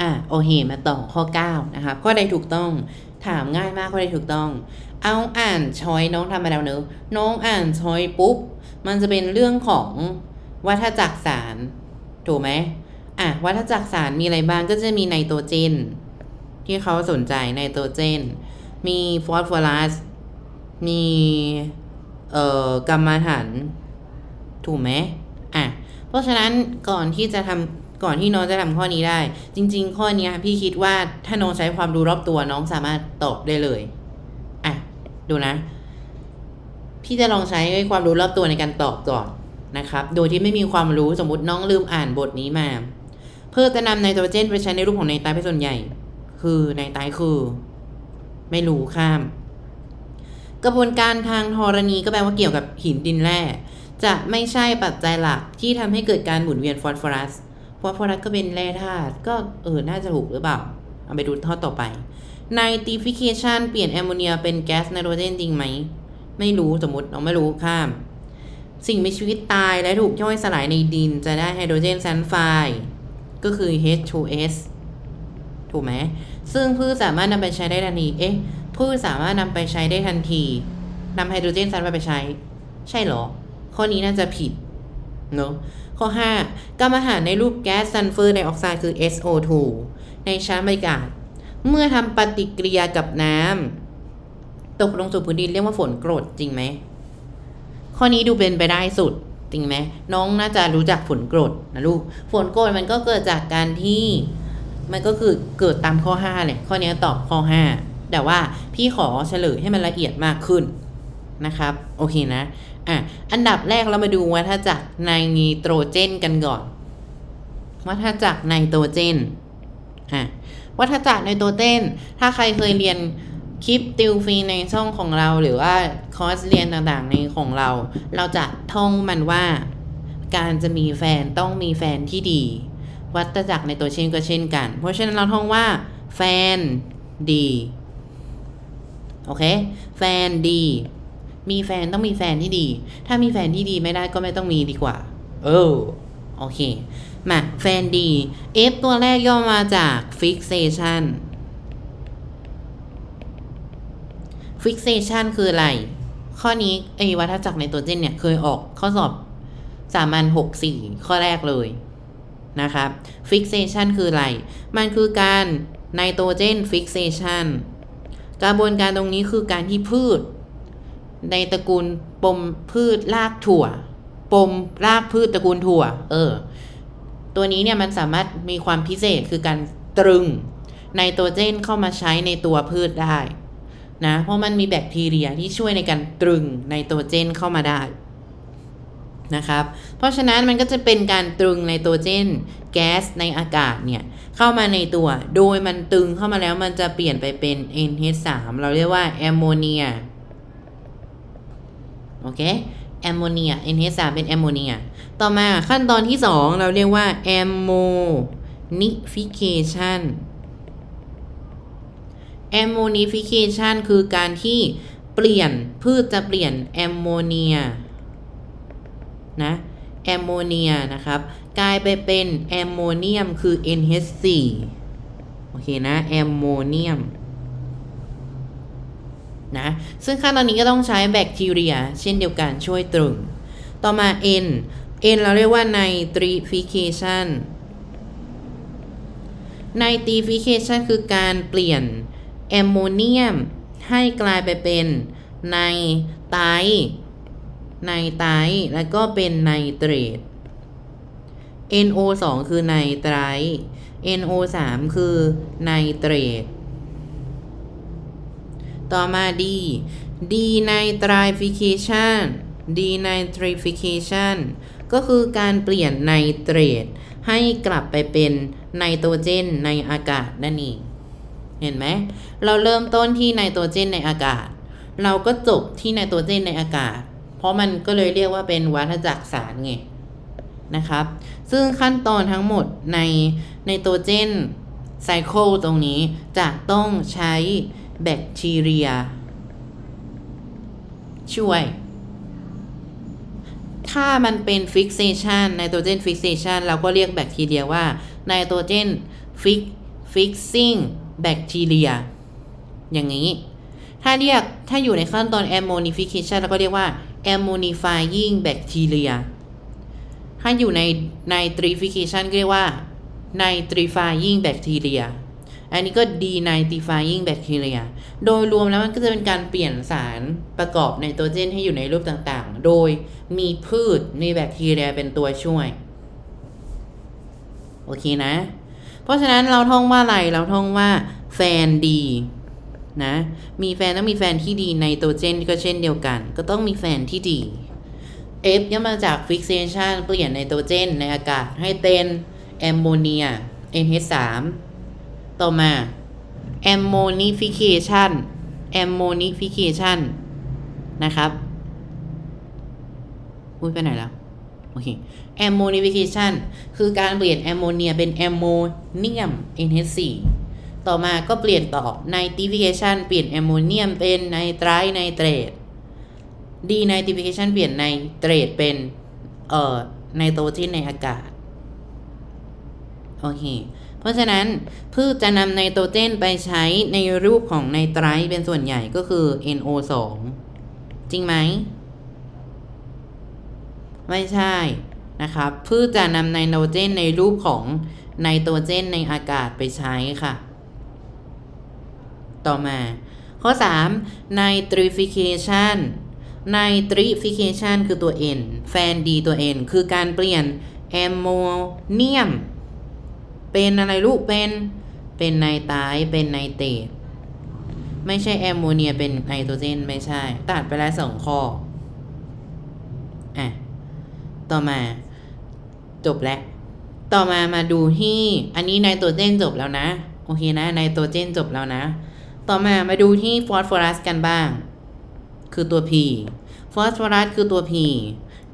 อะโอเคมาต่อข้อ 9 นะครับข้อใดถูกต้องถามง่ายมากข้อใดถูกต้อง เอาอ่านช้อยน้องทำมาแล้วเนอะน้องอ่านช้อยปุ๊บ มันจะเป็นเรื่องของวัฏจักรสาร ถูกไหมอะวัฏจักรสารมีอะไรบ้างก็จะมีไนโตรเจน ที่เขาสนใจไนโตรเจน มีฟอสฟอรัสมีเอ่อกัมมันถันถูกไหมอะเพราะฉะนั้นก่อนที่จะทำ ก่อนที่น้องจะทำข้อนี้ได้ จริง ๆ ข้อนี้พี่คิดว่าถ้าน้องใช้ความรู้รอบตัวน้องสามารถตอบได้เลยอะดูนะ พี่จะลองใช้ความรู้รอบตัวในการตอบก่อนนะครับ โดยที่ไม่มีความรู้สมมติน้องลืมอ่านบทนี้มา เพื่อจะนำไนโตรเจนไปใช้ในรูปของไนไตรเป็นส่วนใหญ่ คือไนไตรคือ ไม่รู้ข้าม กระบวนการทางธรณีก็แปลว่าเกี่ยวกับหินดินแร่จะไม่ใช่ปัจจัยหลักที่ทำให้เกิดการหมุนเวียนฟอสฟอรัส ฟอสฟอรัสก็เป็นแร่ธาตุก็เออ น่าจะถูกหรือเปล่า เอาไปดูข้อต่อไป nitrification เปลี่ยนแอมโมเนียเป็นแก๊สไนโตรเจนจริงไหม ไม่รู้สมมติเราไม่รู้ข้าม สิ่งมีชีวิตตายและถูกย่อยสลายในดินจะได้ไฮโดรเจนซัลไฟด์ก็คือ H2S ถูกไหม ซึ่งพืชสามารถนำไปใช้ได้ทันที เอ๊ะ พืชสามารถนำไปใช้ได้ทันทีนำไฮโดรเจนซัลไฟด์ไปใช้ ใช่หรอ ข้อนี้น่าจะผิด เนอะ ข้อ 5 กรรมอาหารในรูปแก๊สซัลเฟอร์ไดออกไซด์คือ SO2 ในชั้นบรรยากาศ เมื่อทำปฏิกิริยากับน้ำตกลงสู่พื้นดินเรียกว่าฝนกรดจริงไหม ข้อนี้ดูเป็นไปได้สุดจริงไหมน้องน่าจะรู้จักฝนกรดนะลูก ฝนกรดมันก็เกิดจากการที่มันก็คือเกิดตามข้อ5เลยข้อนี้ตอบข้อ 5 แต่ว่าพี่ขอเฉลยให้มันละเอียดมากขึ้นนะครับ โอเคนะ อะอันดับแรกเรามาดูวัฏจักรไนโตรเจนกันก่อนวัฏจักรไนโตรเจนอะวัฏจักรไนโตรเจนถ้าใครเคยเรียนคลิปติวฟรีในช่องของเราหรือว่าคอร์สเรียนต่างๆในของเรา เราจะท่องมันว่าการจะมีแฟนต้องมีแฟนที่ดี วัฏจักรในตัวเช่นก็เช่นกัน เพราะฉะนั้นเราท่องว่า แฟนดี โอเค แฟนดี มีแฟนต้องมีแฟนที่ดี ถ้ามีแฟนที่ดีไม่ได้ก็ไม่ต้องมีดีกว่า เออ โอเค มาแฟนดี F ตัวแรกย่อมาจาก fixation fixation คืออะไร ข้อนี้ไอ้วัฏจักรในตัวเจนเนี่ย เคยออกข้อสอบสามัญหกสี่ข้อแรกเลยนะครับ fixation คืออะไร มันคือการไนโตรเจน fixation กระบวนการตรงนี้คือการที่พืช ในตระกูลปมพืชรากถั่ว ปมรากพืชตระกูลถั่ว เออ ตัวนี้เนี่ยมันสามารถมีความพิเศษคือการตรึงไนโตรเจนเข้ามาใช้ในตัวพืชได้นะ เพราะมันมีแบคทีเรียที่ช่วยในการตรึงไนโตรเจนเข้ามาได้นะครับ เพราะฉะนั้นมันก็จะเป็นการตรึงไนโตรเจนแก๊สในอากาศเนี่ยเข้ามาในตัว โดยมันตึงเข้ามาแล้วมันจะเปลี่ยนไปเป็น NH3 เราเรียกว่าแอมโมเนีย โอเคแอมโมเนีย NH3 เป็นแอมโมเนีย ต่อมาขั้นตอนที่ 2 เราเรียกว่าแอมโมนิฟิเคชันแอมโมนิฟิเคชันคือการที่เปลี่ยนพืชจะเปลี่ยนแอมโมเนียนะแอมโมเนียนะครับกลายไปเป็นแอมโมเนียมคือ NH4 โอเคนะแอมโมเนียม นะซึ่งขั้นตอนนี้ก็ต้องใช้แบคทีเรีย เช่นเดียวกันช่วยตรึง ต่อมา N N เราเรียกว่า nitrification nitrification คือการเปลี่ยนแอมโมเนียมให้กลายไปเป็นไนไตรไนไตรแล้วก็เป็นไนเตรต NO 2 คือไนไตร NO 3 คือไนเตรต ต่อมา D denitrification denitrification ก็คือการเปลี่ยนไนเตรตให้กลับไปเป็นไนโตรเจนในอากาศนั่นเอง เห็นไหม เราเริ่มต้นที่ไนโตรเจนในอากาศ เราก็จบที่ไนโตรเจนในอากาศ เพราะมันก็เลยเรียกว่าเป็นวัฏจักรสารไงนะครับ ซึ่งขั้นตอนทั้งหมดในไนโตรเจนไซเคิลตรงนี้จะต้องใช้ แบคทีเรีย ช่วย ถ้ามันเป็นฟิกเซชันไนโตรเจนฟิกเซชันเราก็เรียกแบคทีเรียว่าไนโตรเจนฟิกฟิกซิ่งแบคทีเรีย อย่างนี้ ถ้าเรียกถ้าอยู่ในขั้นตอนแอมโมนิฟิเคชันเราก็เรียกว่าแอมโมนิฟายิงแบคทีเรีย ถ้าอยู่ในไนตริฟิเคชันเรียกว่าไนตริฟายิงแบคทีเรีย อันนี้ก็ denitrifying bacteria โดยรวมแล้วมันก็จะเป็นการเปลี่ยนสารประกอบไนโตรเจนให้อยู่ในรูปต่างๆ โดยมีพืชมีแบคทีเรียเป็นตัวช่วย โอเคนะ เพราะฉะนั้นเราท่องว่าอะไร เราท่องว่าแฟนดีนะ มีแฟนต้องมีแฟนที่ดีไนโตรเจนก็เช่นเดียวกัน ก็ต้องมีแฟนที่ดี F ย่อมาจาก fixation เปลี่ยนไนโตรเจนในอากาศให้เป็นแอมโมเนีย NH3 ต่อมา ammonification ammonification นะครับพูดไปไหนแล้ว โอเค ammonification คือการเปลี่ยนแอมโมเนียเป็นแอมโมเนียม NH4 ต่อมาก็เปลี่ยนต่อ nitrification เปลี่ยนแอมโมเนียมเป็นไนไตรไนเตรต denitrification เปลี่ยนไนเตรตเป็นเอ่อไนโตรเจนในอากาศ โอเค เพราะฉะนั้นพืชจะนำไนโตรเจนไปใช้ในรูปของไนไตรท์เป็นส่วนใหญ่ก็คือ NO2 จริงไหม ไม่ใช่นะครับพืชจะนำไนโตรเจนในรูปของไนโตรเจนในอากาศไปใช้ค่ะ ต่อมา ข้อ 3 nitrification nitrification คือตัว N แฟนดีตัว N คือการเปลี่ยนแอมโมเนียม เป็นอะไรลูกเป็น เป็นไนไตรท์เป็นไนเตรตไม่ใช่แอมโมเนียเป็นไนโตรเจนไม่ใช่ ตัดไปแล้วสองข้ออะต่อมาจบแล้วต่อมามาดูที่อันนี้ไนโตรเจนจบแล้วนะ โอเคนะไนโตรเจนจบแล้วนะ ต่อมามาดูที่ฟอสฟอรัสกันบ้าง คือตัว P ฟอสฟอรัสคือตัว P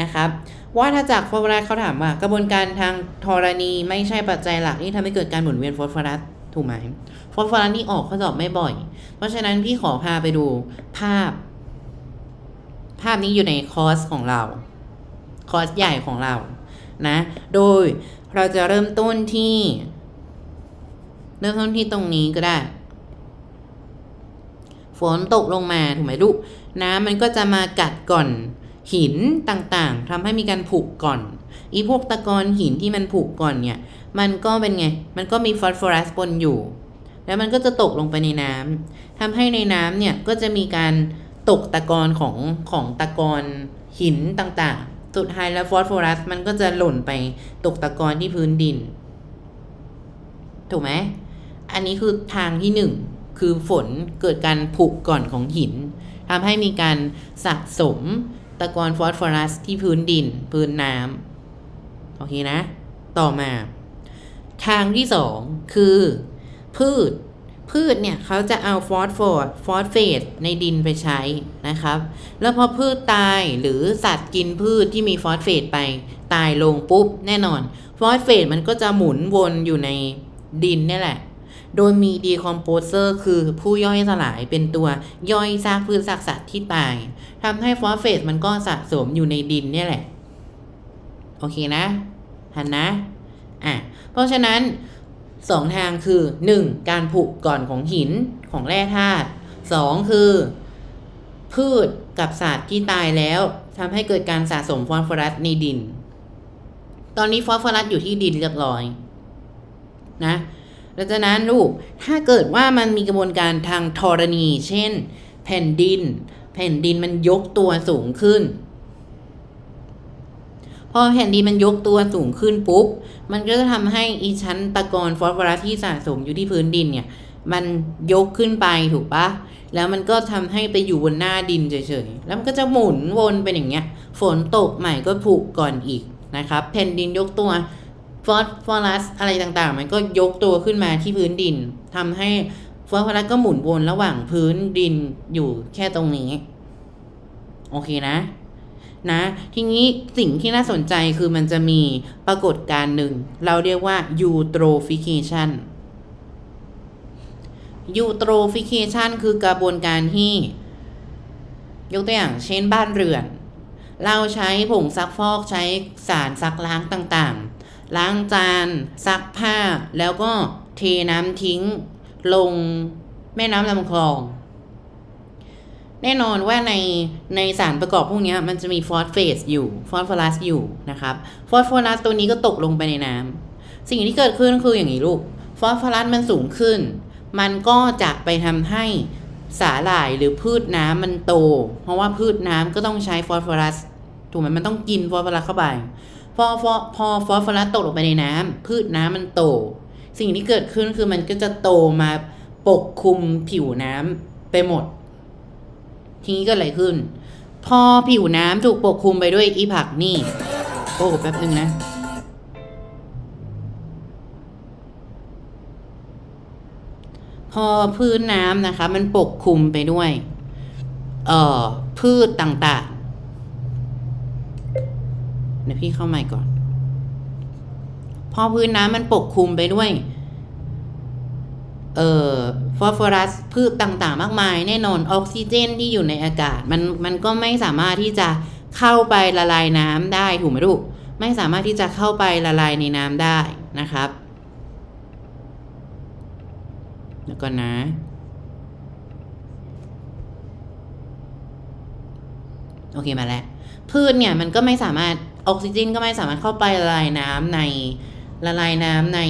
นะครับว่าถ้าจากฟอสฟอรัสเขาถามว่ากระบวนการทางธรณีไม่ใช่ปัจจัยหลักที่ทำให้เกิดการหมุนเวียนฟอสฟอรัสถูกไหมฟอสฟอรัสนี่ออกข้อสอบไม่บ่อย เพราะฉะนั้นพี่ขอพาไปดูภาพ ภาพนี้อยู่ในคอร์สของเรา คอร์สใหญ่ของเรานะ โดยเราจะเริ่มต้นที่ เริ่มต้นที่ตรงนี้ก็ได้ ฝนตกลงมาถูกไหมลูกน้ำมันก็จะมากัดก่อน หินต่างๆทำให้มีการผุก่อนอีพวกตะกอนหินที่มันผุก่อนเนี่ย มันก็เป็นไง มันก็มีฟอสฟอรัสปนอยู่ แล้วมันก็จะตกลงไปในน้ำทำให้ในน้ำเนี่ยก็จะมีการตกตะกอนของของตะกอนหินต่างๆ สุดท้ายแล้วฟอสฟอรัสมันก็จะหล่นไปตกตะกอนที่พื้นดิน ถูกไหม อันนี้คือทางที่หนึ่งคือฝนเกิดการผุก่อนของหินทำให้มีการสะสม ตะกอนฟอสฟอรัสที่พื้นดิน พื้นน้ำโอเคนะ ต่อมา ทางที่สองคือพืช พืชเนี่ยเขาจะเอาฟอสฟอร์ฟอสเฟตในดินไปใช้นะครับ แล้วพอพืชตายหรือสัตว์กินพืชที่มีฟอสเฟตไปตายลงปุ๊บ แน่นอน ฟอสเฟตมันก็จะหมุนวนอยู่ในดินนี่แหละ โดยมีดีคอมโพเซอร์คือผู้ย่อยสลายเป็นตัวย่อยซากพืชซากสัตว์ที่ตาย ทำให้ฟอสเฟตมันก็สะสมอยู่ในดินเนี่ยแหละ โอเคนะหันนะ อะ เพราะฉะนั้นสองทางคือ 1. การผุก่อนของหินของแร่ธาตุสองคือ พืชกับสัตว์ที่ตายแล้วทำให้เกิดการสะสมฟอสฟอรัสในดิน ตอนนี้ฟอสฟอรัสอยู่ที่ดินเรียบร้อยนะ ดังนั้นลูกถ้าเกิดว่ามันมีกระบวนการทางธรณี เช่น แผ่นดิน แผ่นดินมันยกตัวสูงขึ้น พอแผ่นดินมันยกตัวสูงขึ้นปุ๊บ มันก็จะทำให้อีชั้นตะกอนฟอสฟอรัสที่สะสมอยู่ที่พื้นดินเนี่ย มันยกขึ้นไปถูกปะแล้วมันก็ทำให้ไปอยู่บนหน้าดินเฉยๆ แล้วมันก็จะหมุนวนเป็นอย่างเงี้ย ฝนตกใหม่ก็ผุก่อนอีกนะครับ แผ่นดินยกตัว ฟอสฟอรัสอะไรต่างๆ มันก็ยกตัวขึ้นมาที่พื้นดินทำให้ฟอสฟอรัสก็หมุนวนระหว่างพื้นดินอยู่แค่ตรงนี้ โอเคนะ นะ ทีนี้สิ่งที่น่าสนใจคือมันจะมีปรากฏการณ์หนึ่ง เราเรียกว่า eutrophication eutrophication คือกระบวนการที่ ยกตัวอย่างเช่นบ้านเรือน เราใช้ผงซักฟอกใช้สารซักล้างต่างๆ ล้างจาน ซักผ้า แล้วก็เทน้ำทิ้ง ลงแม่น้ำลำคลอง แน่นอนว่าในในสารประกอบพวกนี้มันจะมีฟอสเฟตอยู่ ฟอสฟอรัสอยู่นะครับ ฟอสฟอรัสตัวนี้ก็ตกลงไปในน้ำ สิ่งที่เกิดขึ้นคืออย่างนี้ลูก ฟอสฟอรัสมันสูงขึ้น มันก็จะไปทำให้สาหร่ายหรือพืชน้ำมันโต เพราะว่าพืชน้ำก็ต้องใช้ฟอสฟอรัส ถูกไหมมันต้องกินฟอสฟอรัสเข้าไป พอพอพอฟอสฟอรัสตกลงไปในน้ำพืชน้ำมันโต สิ่งที่เกิดขึ้นคือมันก็จะโตมาปกคลุมผิวน้ำไปหมด ทีนี้ก็อะไรขึ้น พอผิวน้ำถูกปกคลุมไปด้วยอีผักนี่ โอ้แป๊บนึงนะพอพื้นน้ำนะคะ มันปกคลุมไปด้วย เอ่อ พืชต่างๆ เดี๋ยวพี่เข้าใหม่ก่อน พอพื้นน้ำมันปกคลุมไปด้วย เอ่อฟอสฟอรัสพืชต่างๆ มากมาย แน่นอนออกซิเจนที่อยู่ในอากาศ มันมันก็ไม่สามารถที่จะเข้าไปละลายน้ำได้ถูกไหมลูกไม่สามารถที่จะเข้าไปละลายในน้ำได้นะครับแล้วก็นะโอเคมาแล้วพืชเนี่ยมันก็ไม่สามารถ ออกซิเจนก็ไม่สามารถเข้าไปละลายน้ำในละลายน้ำใน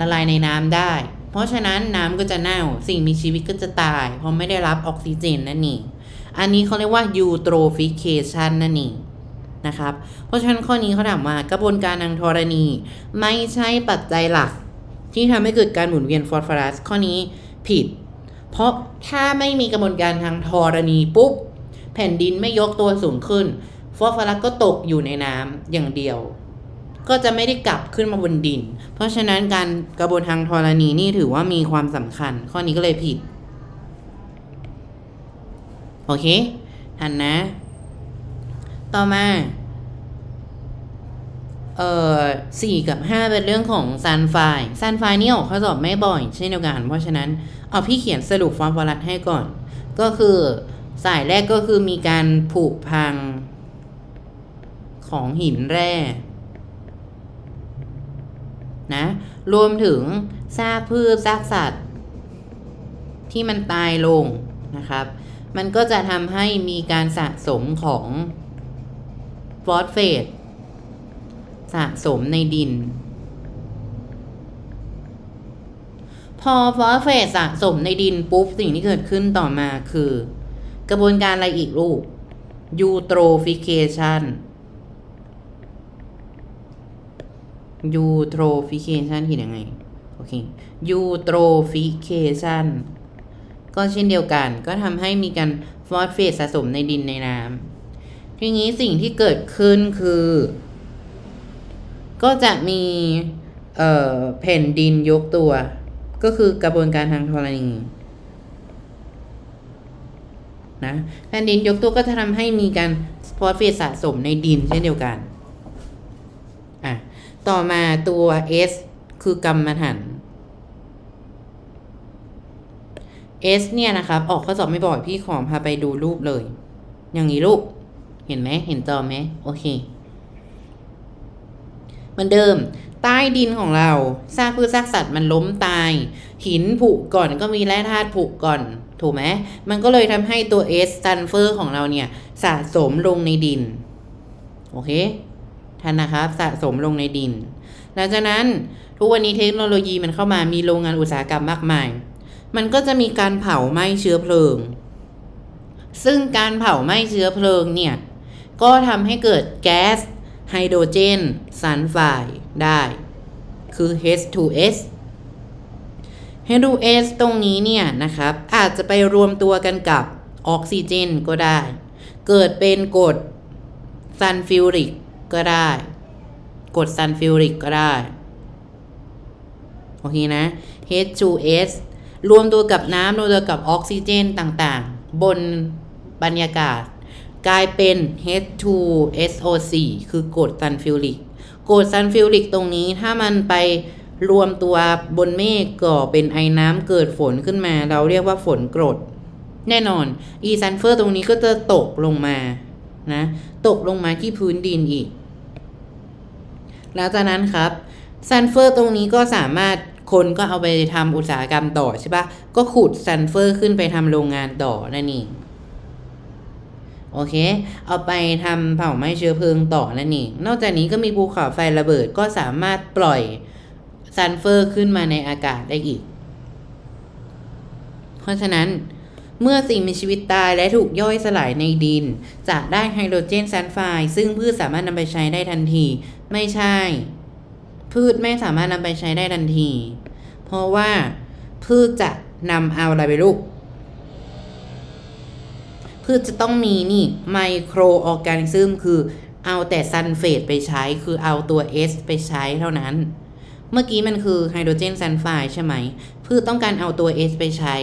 ละลายในน้ำได้ เพราะฉะนั้นน้ำก็จะเน่าสิ่งมีชีวิตก็จะตาย เพราะไม่ได้รับออกซิเจนนั่นเองอันนี้เขาเรียกว่า eutrophication นั่นเองนะครับ เพราะฉะนั้นข้อนี้เขาถามว่ากระบวนการทางธรณี ไม่ใช่ปัจจัยหลัก ที่ทำให้เกิดการหมุนเวียนฟอสฟอรัสข้อนี้ผิด เพราะถ้าไม่มีกระบวนการทางธรณีปุ๊บ แผ่นดินไม่ยกตัวสูงขึ้น ฟอสฟอรัสก็ตกอยู่ในน้ำอย่างเดียว ก็จะไม่ได้กลับขึ้นมาบนดิน เพราะฉะนั้นการกระบวนทางธรณีนี่ถือว่ามีความสำคัญ ข้อนี้ก็เลยผิด โอเคทันนะ ต่อมาเอ่อสี่กับห้าเป็นเรื่องของซันไฟซันไฟนี่ออกข้อสอบไม่บ่อยเช่นเดียวกัน เพราะฉะนั้นเอาพี่เขียนสรุปฟอร์มฟอรัสให้ก่อน ก็คือสายแรกก็คือมีการผุพัง ของหินแร่นะรวมถึงซากพืชซากสัตว์ ที่มันตายลงนะครับ มันก็จะทำให้มีการสะสมของฟอสเฟตสะสมในดิน พอฟอสเฟตสะสมในดินปุ๊บ สิ่งที่เกิดขึ้นต่อมาคือ กระบวนการอะไรอีกลูก eutrophication eutrophication ยนยังไง โอเค eutrophication ก็เช่นเดียวกันก็ทำให้มีการฟอสเฟตสะสมในดินในน้ำทีนี้สิ่งที่เกิดขึ้นคือ ก็จะมีเอ่อแผ่นดินยกตัว ก็คือกระบวนการทางธรณีนะแผ่นดินยกตัวก็จะทำให้มีการฟอสเฟตสะสมในดินเช่นเดียวกัน ต่อมาตัว S คือกรรมฐาน S เนี่ยนะครับออกข้อสอบไม่บ่อยพี่ขอพาไปดูรูปเลย อย่างนี้รูปเห็นไหมเห็นจอไหมโอเคเหมือนเดิม ใต้ดินของเราซากพืชซากสัตว์มันล้มตาย หินผุก่อนก็มีแร่ธาตุผุก่อน ถูกไหมมันก็เลยทำให้ตัวเอสซันเฟอร์ของเราเนี่ย สะสมลงในดิน โอเค ทันนะครับสะสมลงในดิน หลังจากนั้นทุกวันนี้เทคโนโลยีมันเข้ามามีโรงงานอุตสาหกรรมมากมาย มันก็จะมีการเผาไหม้เชื้อเพลิง ซึ่งการเผาไหม้เชื้อเพลิงเนี่ย ก็ทำให้เกิดแก๊สไฮโดรเจนซัลไฟด์ได้ คือ H2S H2S ตรงนี้เนี่ยนะครับ อาจจะไปรวมตัวกันกับออกซิเจนก็ได้ เกิดเป็นกรดซัลฟิวริก ก็ได้ กรดซัลฟิวริกก็ได้ โอเคนะ H2S รวมตัวกับน้ำรวมตัวกับออกซิเจนต่างๆ บนบรรยากาศ กลายเป็น H2SO4 คือกรดซัลฟิวริกกรดซัลฟิวริกตรงนี้ถ้ามันไปรวมตัวบนเมฆก่อเป็นไอน้ำเกิดฝนขึ้นมา เราเรียกว่าฝนกรด แน่นอนอีซัลเฟอร์ตรงนี้ก็จะตกลงมานะ ตกลงมาที่พื้นดินอีก หลังจากนั้นครับซัลเฟอร์ตรงนี้ก็สามารถคนก็เอาไปทำอุตสาหกรรมต่อใช่ปะก็ขุดซัลเฟอร์ขึ้นไปทำโรงงานต่อนั่นเองโอเค เอาไปทำเผาไหม้เชื้อเพลิงต่อนั่นเองนอกจากนี้ก็มีภูเขาไฟระเบิดก็สามารถปล่อยซัลเฟอร์ขึ้นมาในอากาศได้อีก เพราะฉะนั้นเมื่อสิ่งมีชีวิตตายและถูกย่อยสลายในดิน จะได้ไฮโดรเจนซัลไฟด์ซึ่งพืชสามารถนำไปใช้ได้ทันที ไม่ใช่ พืชไม่สามารถนำไปใช้ได้ทันที เพราะว่าพืชจะนำเอาอะไรไปลูก พืชจะต้องมีนี่ไมโครออร์แกนิซึมคือเอาแต่ซัลเฟตไปใช้คือเอาตัว S ไปใช้เท่านั้น เมื่อกี้มันคือไฮโดรเจนซัลไฟด์ใช่ไหม พืชต้องการเอาตัว S ไปใช้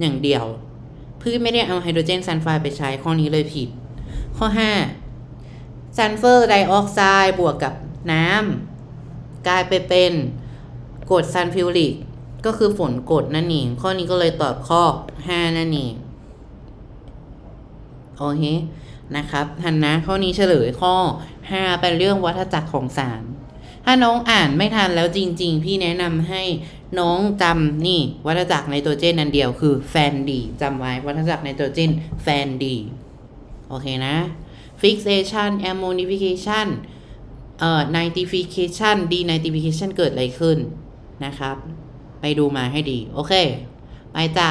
อย่างเดียว พืชไม่ได้เอาไฮโดรเจนซัลไฟด์ไปใช้ข้อนี้เลยผิด ข้อ 5 ซัลเฟอร์ไดออกไซด์บวกกับน้ำกลายไปเป็นกรดซัลฟิวริกก็คือฝนกรดนั่นเอง ข้อนี้ก็เลยตอบข้อ 5 นั่นเองโอเคนะครับทันนะข้อนี้เฉลยข้อ 5 เป็นเรื่องวัฏจักรของสาร ถ้าน้องอ่านไม่ทันแล้วจริง ๆ พี่แนะนำให้น้องจำนี่วัฏจักรไนโตรเจนนันเดียวคือแฟนดีจำไว้วัฏจักรไนโตรเจนแฟนดี โอเคนะ fixation ammonification เอ่อ nitrification denitrification เกิดอะไรขึ้นนะครับ ไปดูมาให้ดี โอเค ไปจ้ะ